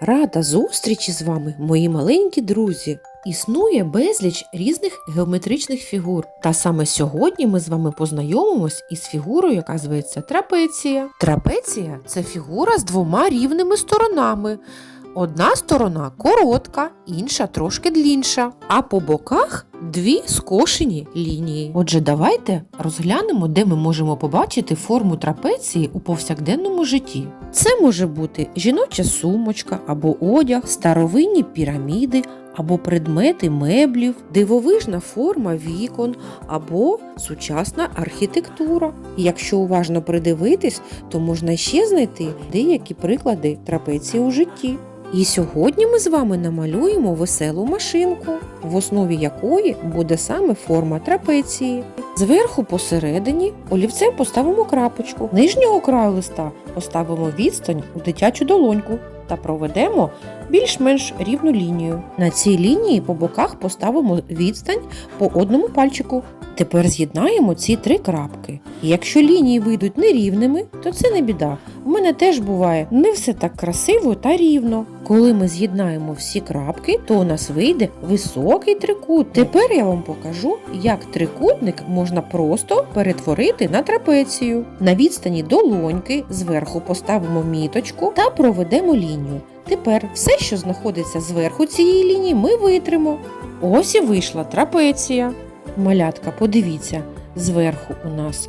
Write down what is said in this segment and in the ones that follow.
Рада зустрічі з вами, мої маленькі друзі. Існує безліч різних геометричних фігур. Та саме сьогодні ми з вами познайомимось із фігурою, яка зветься трапеція. Трапеція це фігура з двома рівними сторонами. Одна сторона коротка, інша трошки длінша, а по боках дві скошені лінії. Отже, давайте розглянемо, де ми можемо побачити форму трапеції у повсякденному житті. Це може бути жіноча сумочка або одяг, старовинні піраміди або предмети меблів, дивовижна форма вікон або сучасна архітектура. Якщо уважно придивитись, то можна ще знайти деякі приклади трапеції у житті. І сьогодні ми з вами намалюємо веселу машинку, в основі якої буде саме форма трапеції. Зверху посередині олівцем поставимо крапочку, нижнього краю листа поставимо відстань у дитячу долоньку та проведемо більш-менш рівну лінію. На цій лінії по боках поставимо відстань по одному пальчику. Тепер з'єднаємо ці три крапки. Якщо лінії вийдуть нерівними, то це не біда. У мене теж буває не все так красиво та рівно. Коли ми з'єднаємо всі крапки, то у нас вийде високий трикутник. Тепер я вам покажу, як трикутник можна просто перетворити на трапецію. На відстані долоньки зверху поставимо міточку та проведемо лінію. Тепер все, що знаходиться зверху цієї лінії, ми витримо. Ось і вийшла трапеція. Малятка, подивіться, зверху у нас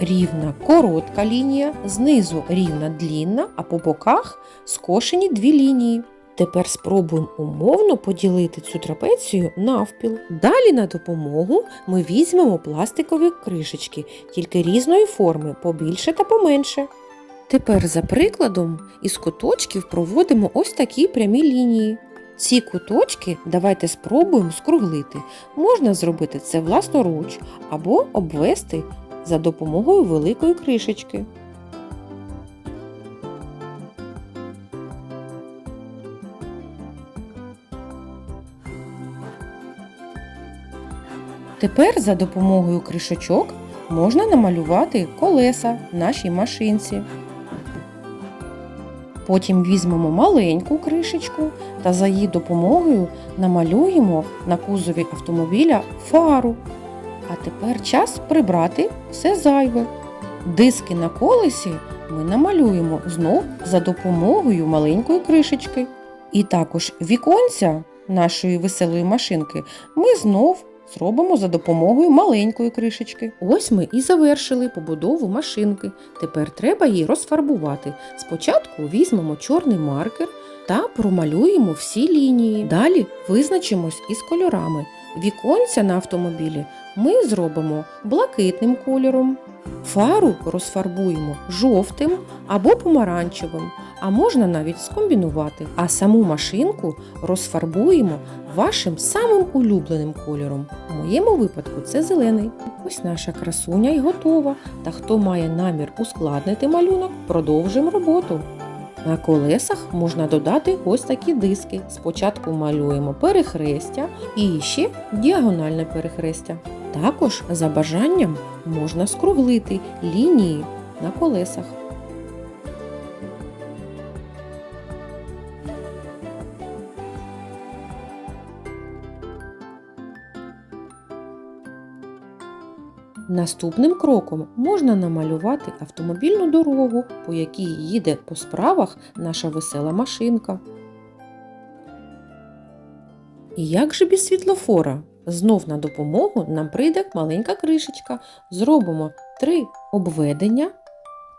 рівна коротка лінія, знизу рівна длінна, а по боках скошені дві лінії. Тепер спробуємо умовно поділити цю трапецію навпіл. Далі на допомогу ми візьмемо пластикові кришечки, тільки різної форми, побільше та поменше. Тепер за прикладом із куточків проводимо ось такі прямі лінії. Ці куточки давайте спробуємо скруглити. Можна зробити це власноруч або обвести за допомогою великої кришечки. Тепер за допомогою кришечок можна намалювати колеса в нашій машинці. Потім візьмемо маленьку кришечку та за її допомогою намалюємо на кузові автомобіля фару. А тепер час прибрати все зайве. Диски на колесі ми намалюємо знов за допомогою маленької кришечки. І також віконця нашої веселої машинки ми знов зробимо за допомогою маленької кришечки. Ось ми і завершили побудову машинки. Тепер треба її розфарбувати. Спочатку візьмемо чорний маркер та промалюємо всі лінії. Далі визначимось із кольорами. Віконця на автомобілі ми зробимо блакитним кольором. Фару розфарбуємо жовтим або помаранчевим, а можна навіть скомбінувати. А саму машинку розфарбуємо вашим самим улюбленим кольором. У моєму випадку це зелений. Ось наша красуня і готова. Та хто має намір ускладнити малюнок, продовжуємо роботу. На колесах можна додати ось такі диски. Спочатку малюємо перехрестя і ще діагональне перехрестя. Також за бажанням можна скруглити лінії на колесах. Наступним кроком можна намалювати автомобільну дорогу, по якій їде по справах наша весела машинка. І як же без світлофора? Знов на допомогу нам прийде маленька кришечка. Зробимо три обведення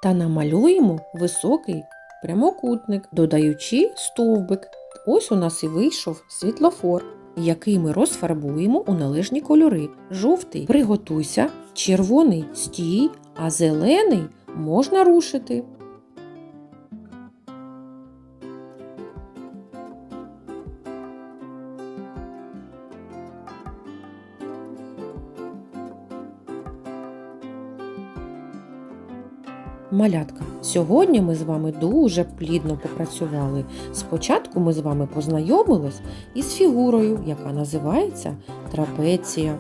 та намалюємо високий прямокутник, додаючи стовбик. Ось у нас і вийшов світлофор, який ми розфарбуємо у належні кольори. Жовтий приготуйся, червоний стій, а зелений можна рушити. Малятка, сьогодні ми з вами дуже плідно попрацювали. Спочатку ми з вами познайомились із фігурою, яка називається трапеція.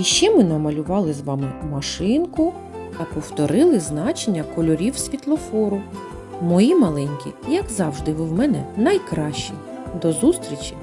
І ще ми намалювали з вами машинку, а повторили значення кольорів світлофору. Мої маленькі, як завжди, ви в мене найкращі. До зустрічі